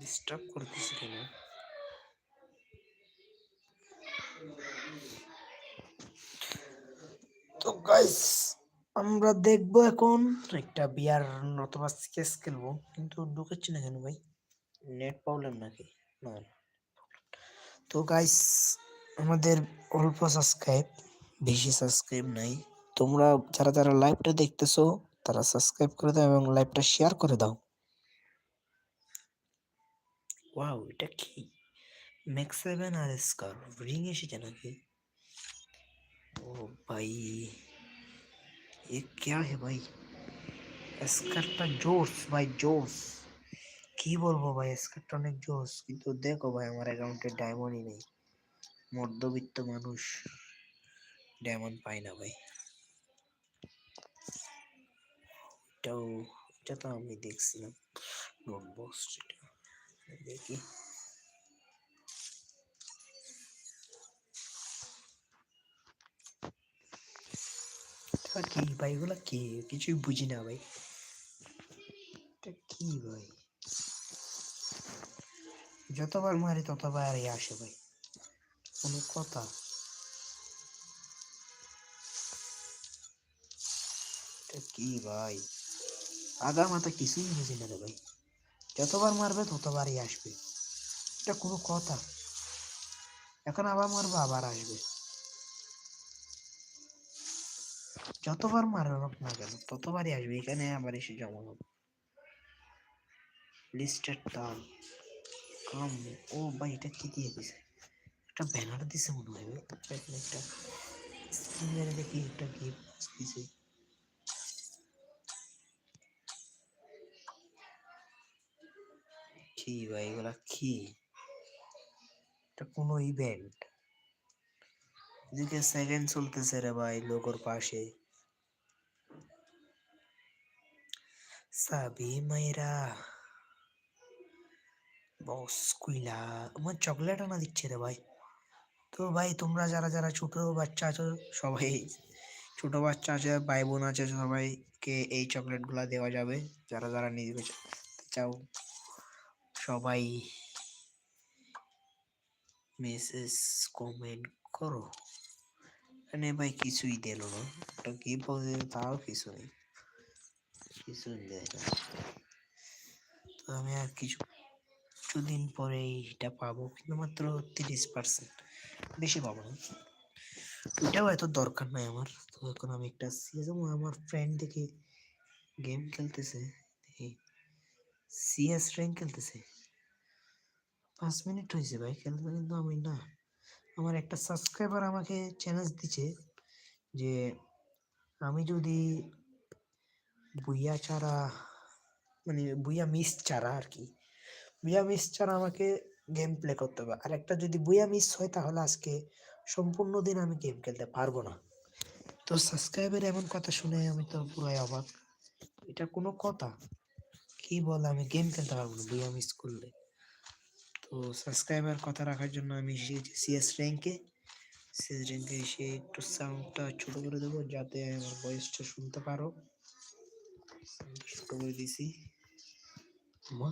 Disturb করতেছে কেন? তো গাইস আমরা দেখব এখন একটা বিয়ার অথবা স্কেচ খেলব। কিন্তু ঢুকেছি না কেন ভাই? নেট প্রবলেম নাকি? না। তো গাইস আমাদের অল্প সাবস্ক্রাইব বেশি সাবস্ক্রাইব নাই। তোমরা যারা যারা লাইভটা দেখতেছো, তারা সাবস্ক্রাইব করে দাও এবং লাইভটা শেয়ার করে দাও। ওয়াও এটা কি ম্যাক্স সেভেন আর স্কার রিং এসেছে নাকি ও ভাই ये क्या है ভাই স্কারটা জোস ভাই জোস কি বলবো ভাই স্কারটা অনেক জোস কিন্তু দেখো ভাই আমার অ্যাকাউন্টে ডায়মন্ডই নেই মধ্যবিত্ত মানুষ ডায়মন্ড পায় না ভাই এটাও এটা তো আমি দেখছিলাম নোটবক্স এটা দেখি এটা কি ভাই এগুলা কি কিছুই বুঝি না ভাই এটা কি ভাই যতবার মারি ততবার এই আসে ভাই কোনো কথা এটা কি ভাই আগা মাথা কিছুই বুঝি না রে ভাই যতবার মারবে ততবারই আসবে। এটা কোনো কথা। এখন আবার মারবে, আবার আসবে। যতবার মারবে না কেন, ততবারই আসবে। এখানে আবার এসে জমা হবে। লিস্টেড তাল কাম। ও ভাই, এটা কি দিয়ে দিছে? একটা ব্যানার দিছে মনে হয়। একটা। স্ক্রিনে দেখি একটা গিফট দিছে। কি ভাই এগুলা কি? এটা কোনো ইভেন্ট এদিকে সেকেন্ড চলতেছে রে ভাই লোগোর পাশে। সাবি মাইরা। বস কুইলা, আমার চকলেট আনা দিচ্ছে রে ভাই। তো ভাই তোমরা যারা যারা ছোট বাচ্চা আছো সবাই, ছোট বাচ্চা আছে, ভাই বোন আছে সবাইকে এই চকলেটগুলা দেওয়া যাবে। যারা যারা নিতে চাও। সবাই মেসেজ কমেন্ট করো। এখানে ভাই, কিছুই দিল না। একটা বলে? তাও কিছু নেই। কিছু দেয় না তো আমি আর কিছু, কিছুদিন পরে এটা পাবো। কিন্তু মাত্র তিরিশ পার্সেন্ট বেশি পাবো না। ওইটাও এত দরকার নাই আমার। তো এখন আমি একটা সিএস আমার ফ্রেন্ড দেখে গেম খেলতেছে। সিএস র্যাঙ্ক খেলতেছে। পাঁচ মিনিট হয়েছে ভাই, খেলতে কিন্তু আমি না, আমার একটা সাবস্ক্রাইবার আমাকে চ্যালেঞ্জ দিচ্ছে যে আমি যদি বুইয়া ছাড়া মানে বুইয়া মিস ছাড়া আর কি, বুইয়া মিস ছাড়া আমাকে গেম প্লে করতে হবে। আর একটা যদি বুইয়া মিস হয় তাহলে আজকে সম্পূর্ণ দিন আমি গেম খেলতে পারব না। তো সাবস্ক্রাইবার এমন কথা শুনে আমি তো পুরাই অবাক। এটা কোনো কথা? কি বলে আমি গেম খেলতে পারব না বুইয়া মিস করলে? তো সাবস্ক্রাইবার কথা রাখার জন্য আমি এসেছি সিএস র্যাঙ্কে সিএস র্যাঙ্কে এসে একটু সাউন্ডটা ছোট করে দেবো যাতে আমার ভয়েসটা শুনতে পারো। ছোট করে দিছি মা,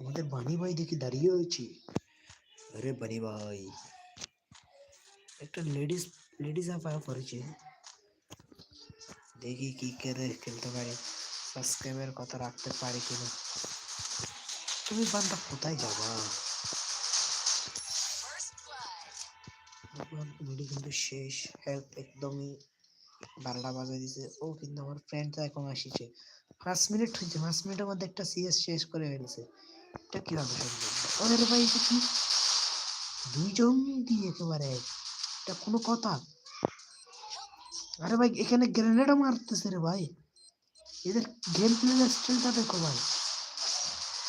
আমাদের বানি ভাই দেখি দাঁড়িয়ে হয়েছি আরে বানি ভাই, একটা লেডিস লেডিস আপায় করেছে। দেখি কি করে খেলতে পারি। সাবস্ক্রাইবের কথা রাখতে পারি কিনা। তুমি বান্দা কোথায় যাবা? কিন্তু শেষ হেল্প একদমই বারোটা বাজে দিছে। ও কিন্তু আমার ফ্রেন্ডটা এখন আসিছে। পাঁচ মিনিট হয়েছে, পাঁচ মিনিটের মধ্যে একটা সিএস শেষ করে ফেলছে। এটা কীভাবে সম্ভব? আরে ভাই কি? দুইজন দিয়ে একেবারে? এটা কোনো কথা? আরে ভাই, এখানে গ্রেনেডও মারতেছে রে ভাই। এদের গেম প্লের স্টাইলটা দেখো ভাই।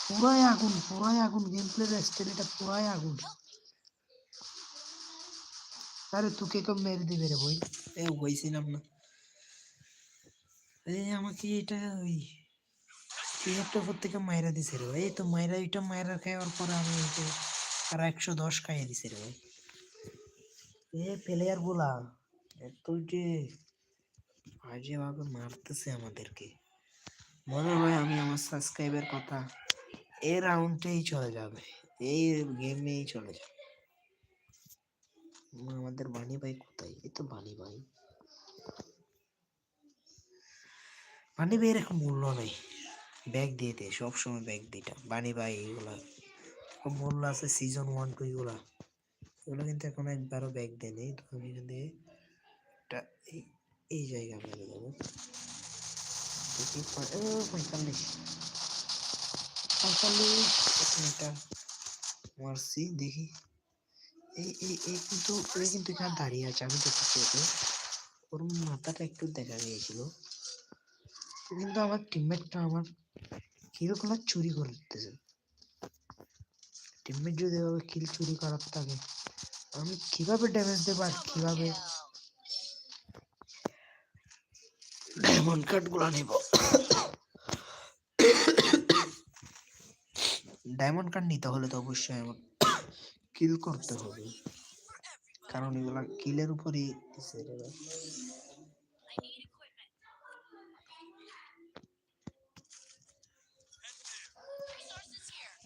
পুরাই আগুন পুরাই আগুন গেম প্লের স্টাইল এটা পুরাই আগুন। আরে তোকে কেউ মেরে দিবে রে বই এ হয়েছিলাম না। এই আমাকে এটা ওই তিয়াত্তর উপর থেকে মাইরা দিছে রে ভাই। তো মাইরা এটা মাইরা খাওয়ার পরে আমি এটা আর একশো দশ খাইয়ে দিছে রে ভাই। এ প্লেয়ারগুলা এত যে বাজে ভাবে মারতেছে আমাদেরকে। মনে হয় আমি আমার সাবস্ক্রাইবের কথা এই রাউন্ডেই চলে যাবে, এই গেমেই চলে যাবে। আমাদের বাণী ভাই কোথায়? এই তো বাণী ভাই। বাণী ভাইয়ের এখন মূল্য নেই। ব্যাগ দিয়ে দে, সবসময় ব্যাগ দিটা বাণী ভাই এগুলা মূল্য আছে সিজন ওয়ান টু এগুলা। এগুলো কিন্তু এখন একবারও ব্যাগ দেয় তো আমি এখান থেকে একটা এই জায়গা মেরে দেবো। পঁয়তাল্লিশ। পঁয়তাল্লিশ একটা মারছি, দেখি। এই এই এই কিন্তু ওই কিন্তু এখানে দাঁড়িয়ে আছে। আমি দেখতেছি ওকে। ওর মাথাটা একটু দেখা গিয়েছিল। কিন্তু আমার টিমমেটটা আমার কিলগুলো চুরি করে দিতেছে। টিমমেট যদি এভাবে কিল চুরি করার থাকে আমি কীভাবে ড্যামেজ দেবো আর কীভাবে ডায়মন্ড কার্ডগুলো নেব। ডায়মন্ড কার্ড নিতে হলে তো অবশ্যই আমার কিল করতে হবে। কারণ এগুলা কিলের উপরই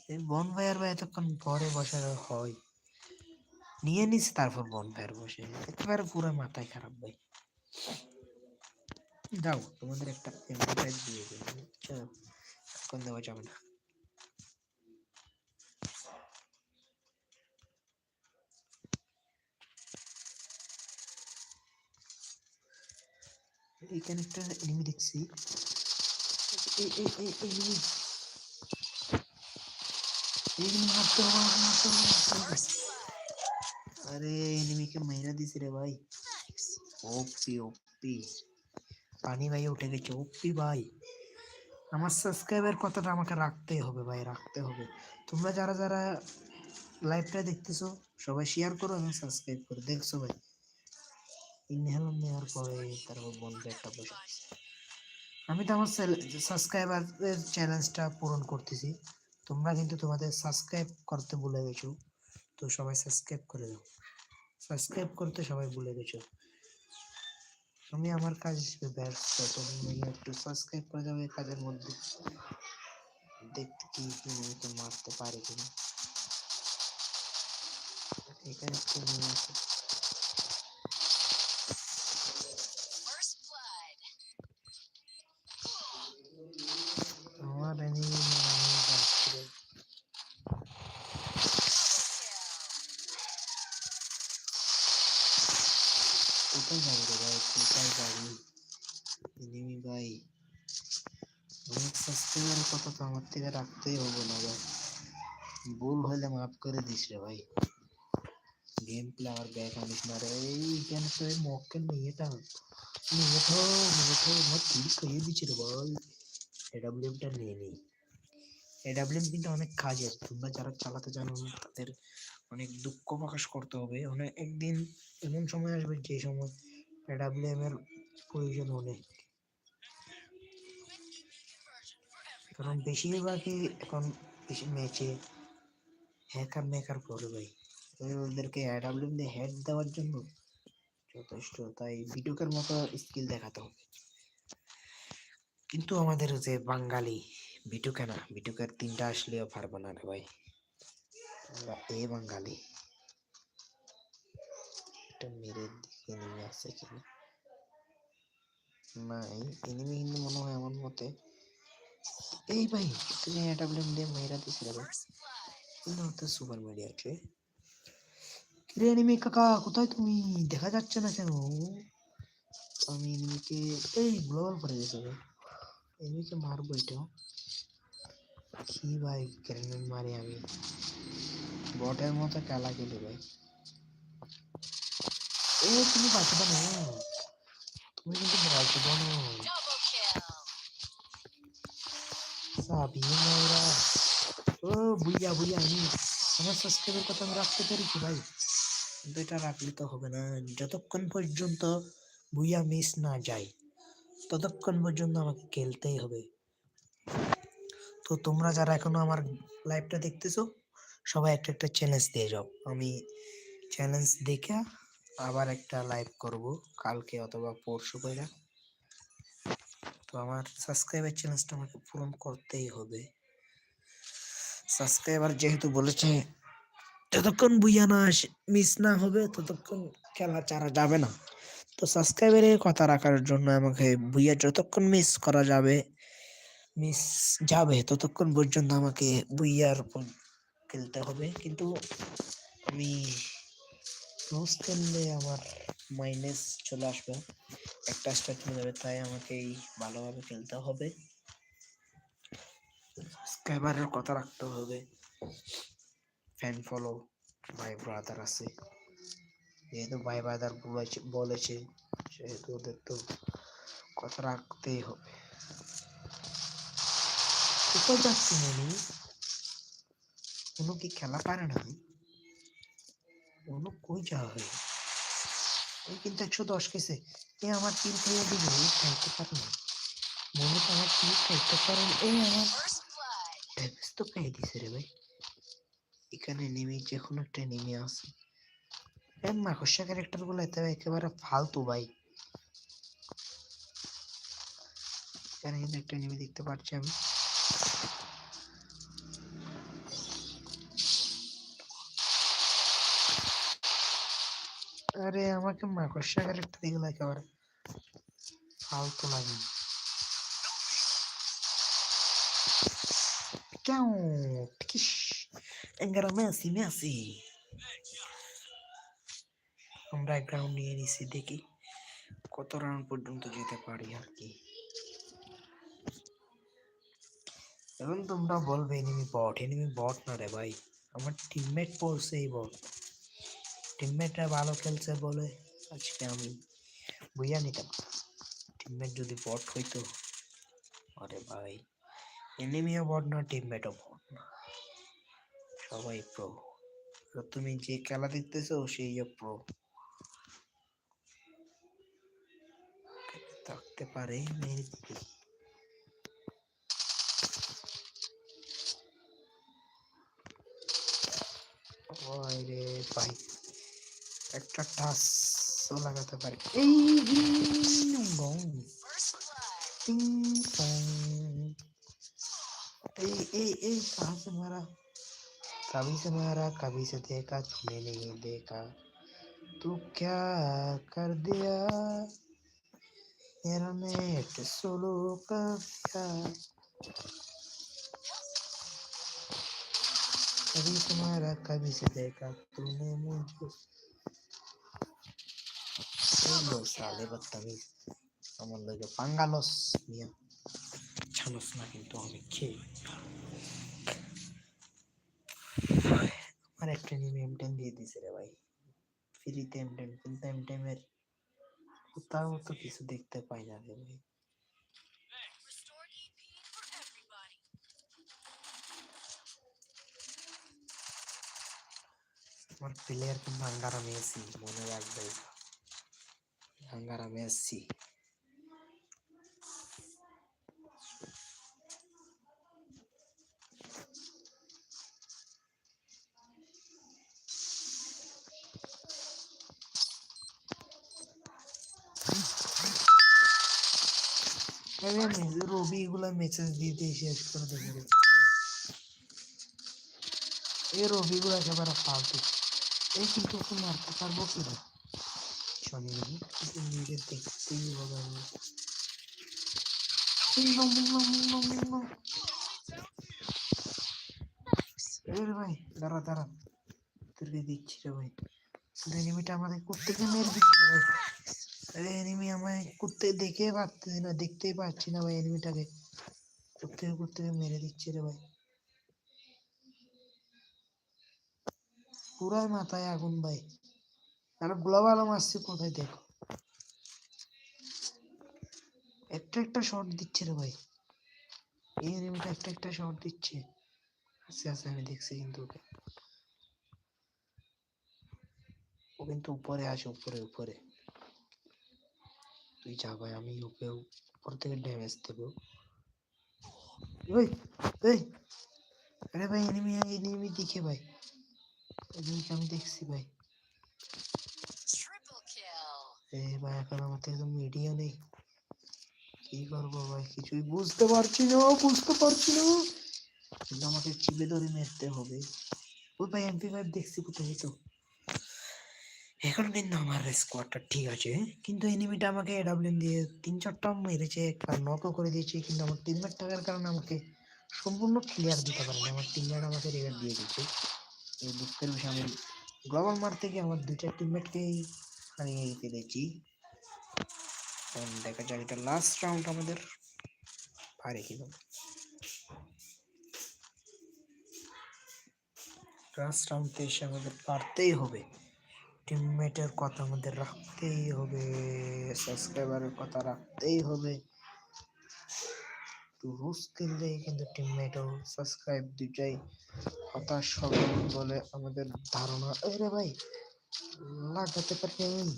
এই বন ভাইয়ার ভাই এতক্ষণ পরে বসার হয়। নিয়ে নিছে তারপর বন ভাইয়ার বসে। একেবারে পুরো মাথায় খারাপ ভাই। যাও, তোমাদের একটা এমপ্লয় দিয়ে দিই। চলো এখন দেওয়া যাবে না এইখানে একটা এনিমি দেখছি। এনিমি এনিমি আরে এনিমিকে মাইরা দিছি রে ভাই। ওপি ওপি পানি ভাই উঠে গেছে ওপি ভাই। আমার সাবস্ক্রাইবার কথাটা আমাকে রাখতেই হবে ভাই, রাখতে হবে। তোমরা যারা যারা লাইভটা দেখতেছো, সবাই শেয়ার করো এবং সাবস্ক্রাইব করো। দেখছ ভাই? ইনহেল নেওয়ার পরে তারপর বন্ধ একটা বসে আমি তো আমার সাবস্ক্রাইবারের চ্যালেঞ্জটা পূরণ করতেছি। তোমরা কিন্তু তোমাদের সাবস্ক্রাইব করতে ভুলে গেছো। তো সবাই সাবস্ক্রাইব করে দাও। সাবস্ক্রাইব করতে সবাই ভুলে গেছো। আমি আমার কাজ ব্যস্ত। তুমি একটু সাবস্ক্রাইব করে যাবে কাজের মধ্যে। দেখতে কি কি মারতে পারে কিনা এখানে একটু নিয়ে আসো। First blood. আমার enemy না, আমি যাচ্ছি রে। কোথায় যাবি রে ভাই কোথায় যাবি এনিমি ভাই অনেক সাবস্ক্রাইবারের কথা তো আমার থেকে রাখতেই হবে না ভাই। ভুল হলে মাফ করে দিস রে ভাই। গেম প্লে আমার ব্যাক আনিস না রে। এইখানে তো এই মক্কেল মেয়েটা। মেয়েটা মেয়েটা আমার কিল খাইয়ে দিচ্ছে রে ভাই এডাব্লিউএমটা নিয়ে নিই এডাব্লিউএম কিন্তু অনেক কাজের তোমরা যারা চালাতে জানো, তাদের অনেক দুঃখ প্রকাশ করতে হবে। অনেক একদিন এমন সময় আসবে যে সময় এডাব্লিউএম এর প্রয়োজন অনেক কারণ বেশিরভাগই এখন ম্যাচে হ্যাকার মেকার করে ওদেরকে এডাব্লিউএম দিয়ে হেড দেওয়ার জন্য যথেষ্ট। তাই ভিডিওকের মতো স্কিল দেখাতে হবে। কিন্তু আমাদের যে বাঙালি বিটুকে না বিটুকের তিনটা আসলেও পারব না রে ভাই। এ বাঙালি। এটা মেরে দিকে নেমে আছে কিনা? নাই এনিমি কিন্তু মনে হয় আমার মতে এই ভাই তুমি মেয়েরা দিছিল রে। First blood. সুপার মিডিয়া আছে কিরে কাকা, কোথায় তুমি? দেখা যাচ্ছে না কেন? আমি এনিমিকে এই গ্লোবাল করে গেছে এনিমিকে মারবো এটা কি ভাই গ্রেনেড মারি আমি? বটের মতো খেলা খেলি ভাই। এ, তুমি বাঁচবে না। তুমি কিন্তু বাঁচবে না। ও বুইয়া বুইয়া আমি আমার সাবস্ক্রাইবের কথা আমি রাখতে পেরেছি ভাই এটা রাখলে তো হবে না যতক্ষণ পর্যন্ত বুইয়া মিস না যায় ততক্ষণ পর্যন্ত আমাকে খেলতেই হবে তো তোমরা যারা এখনও আমার লাইভটা দেখতেছো সবাই একটা একটা চ্যালেঞ্জ দিয়ে যাও আমি চ্যালেঞ্জ দেখে আবার একটা লাইভ করব কালকে অথবা পরশু কইরা তো আমার সাবস্ক্রাইবার চ্যালেঞ্জটা আমাকে পূরণ করতেই হবে। সাবস্ক্রাইবার যেহেতু বলেছে, যতক্ষণ বুইয়া না মিস না হবে, ততক্ষণ খেলা চারা যাবে না। তো সাবস্ক্রাইবারের কথা রাখার জন্য আমাকে বুইয়া, যতক্ষণ মিস করা যাবে মিস যাবে, ততক্ষণ পর্যন্ত আমাকে বুইয়ার উপর খেলতে হবে। কিন্তু আমি লুজ খেললে আমার মাইনাস চলে আসবে। একটা স্টার চলে যাবে, তাই আমাকেই ভালোভাবে খেলতে হবে। সাবস্ক্রাইবারের কথা রাখতে হবে। ফ্যান ফলো ভাই ব্রাদার আছে। যেহেতু ভাই ব্রাদার বলেছে সেহেতু ওদের তো কথা রাখতেই হবে। কোথায় যাচ্ছি মনি কোনো কি খেলা পারে না? কোনো কই যাওয়া হয়? কিন্তু একশো দশ এ আমার পারে না। মনে তো আমার পারে আমার ড্যামেজ তো দিছে রে ভাই। এখানে নেমে যে কোনো একটা নেমে আসে। এই মাকড়সা ক্যারেক্টারগুলো এত একেবারে ফালতু ভাই। এখানে কিন্তু একটা নেমে দেখতে পাচ্ছি আমি। আরে আমাকে মাকড়সা ক্যারেক্টার দিগুলো একেবারে ফালতু লাগে টিকিস। এঙ্গারা মেসি মেসি। আমরা গ্রাউন্ড নিয়ে নিছি, দেখি কত রান পর্যন্ত যেতে পারি আর কি। এখন তোমরা বলবে এনিমি বট এনিমি বট না রে ভাই। আমার টিমমেট পড়ছে এই বট টিমমেটরা ভালো খেলছে বলে আজকে আমি বুঝা নিতাম। টিমমেট যদি বট হইতো, আরে ভাই এনিমিও বট না টিমমেটও বট না। সবাই প্রো তুমি যে খেলা দেখতেছো, সেই প্রো থাকতে পারে ওই রে, ভাই। একটা টাচ লাগাতে পারে এই ডিং ডং, First blood. টিং টং। এই এই এই कहाँ से मारा कभी से मारा कभी से देखा तूने नहीं देखा तू क्या कर दिया मेरा नेट सोलो कर दिया कभी तुम्हारा कभी से देखा तूने मुझे লো সালে বদতমিজ আমার লগে পাঙ্গালস মিয়া ছানস না কিন্তু আমি খেয়ে আমার একটা নিয়ে এম টেন দিয়ে দিছে রে ভাই ফ্রিতে এম টেন কিন্তু এম টেনের কোথাও তো কিছু দেখতে পাই না রে ভাই আমার প্লেয়ার কিন্তু আঙ্গারা মেসি মনে রাখবে আরে মেসি রবি এগুলা মেসেজ দিতে শেষ করে দেবে। এই রবি গুলো একেবারে ফালতু। এই কিন্তু মারতে পারব কি ভাই দাঁড়া দাঁড়া তোকে দিচ্ছি রে ভাই এনিমিটা আমাদের কুত্তেকে মেরে দিচ্ছে ভাই এনিমি আমায় কুত্তে দেখে পাচ্ছি না দেখতেই পাচ্ছি না ভাই এনিমিটাকে কুত্তে কুত্তেকে মেরে দিচ্ছে রে ভাই পুরাই মাথায় আগুন ভাই আর গ্লোবাল আসছে কোথায় দেখো? একটা একটা শট দিচ্ছে রে ভাই। এই এনিমিটা একটা একটা শট দিচ্ছে। আস্তে আস্তে আমি দেখছি কিন্তু ওকে। ও কিন্তু উপরে আসে, উপরে উপরে। তুই যা ভাই, আমি ওকে উপর থেকে ড্যামেজ দেবো। ওই আরে ভাই এনিমি এনিমি দিকে ভাই। আমি দেখছি ভাই. এই ভাই, এখন আমার থেকে তো মিডিয়া নেই। কি করব ভাই, কিছুই বুঝতে পারছি না, বুঝতে পারছি না। কিন্তু আমাকে চিপে ধরে মারতে হবে। ওই ভাই এমপি ফাইভ দেখছি কোথায় তো। এখন কিন্তু আমার স্কোয়াডটা ঠিক আছে, কিন্তু এনিমিটা আমাকে এডাব্লিউএম দিয়ে তিন চারটা মেরেছে, একটা নকও করে দিয়েছে, কিন্তু আমার টিমমেট থাকার কারণে আমাকে সম্পূর্ণ ক্লিয়ার দিতে পারেনি। আমার টিমমেট আমাকে রিভার দিয়ে দিয়েছে। এই দুঃখের বিষয়, আমি গ্লোবাল মারতে গিয়ে আমার দুইটা টিমমেটকেই হারিয়ে ফেলেছি এখন দেখা যাক এটা লাস্ট রাউন্ড আমাদের পারে কিনা। লাস্ট রাউন্ডে এসে আমাদের পারতেই হবে। টিমমেটের কথা আমাদের রাখতেই হবে। সাবস্ক্রাইবারের কথা রাখতেই হবে। তো রুশ খেললে কিন্তু টিমমেটও সাবস্ক্রাইব দুটাই হতাশ হবে বলে আমাদের ধারণা। আরে ভাই লাগাতে পারি নাই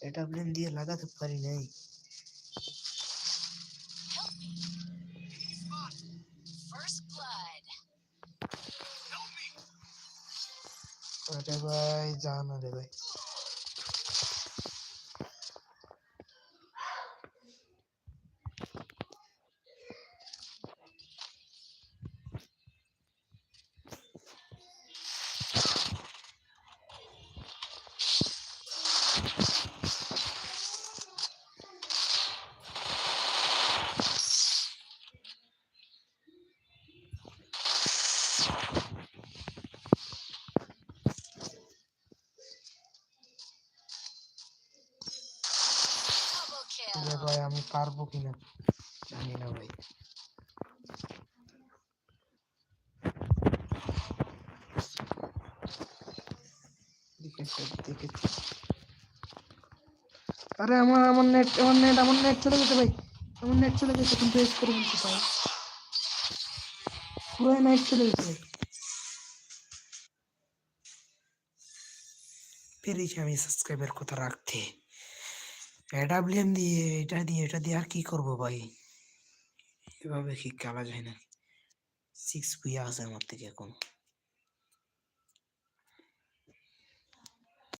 এটা ব্লেন দিয়ে লাগাতে পারি নাই Help me. First blood. আরে পারব কিনা জানি না ভাই। আরে আমার আমার নেট আমার নেট আমার নেট চলে গেছে ভাই। আমার নেট চলে গেছে কিন্তু এস করে বলতে পাই পুরো নেট চলে গেছে ভাই। পেরেছি আমি সাবস্ক্রাইবের কথা রাখতে? এডাব্লিউএম দিয়ে, এটা দিয়ে এটা দিয়ে আর কি করব ভাই? এভাবে কি খেলা যায় না সিক্স পি আছে আমার থেকে এখন।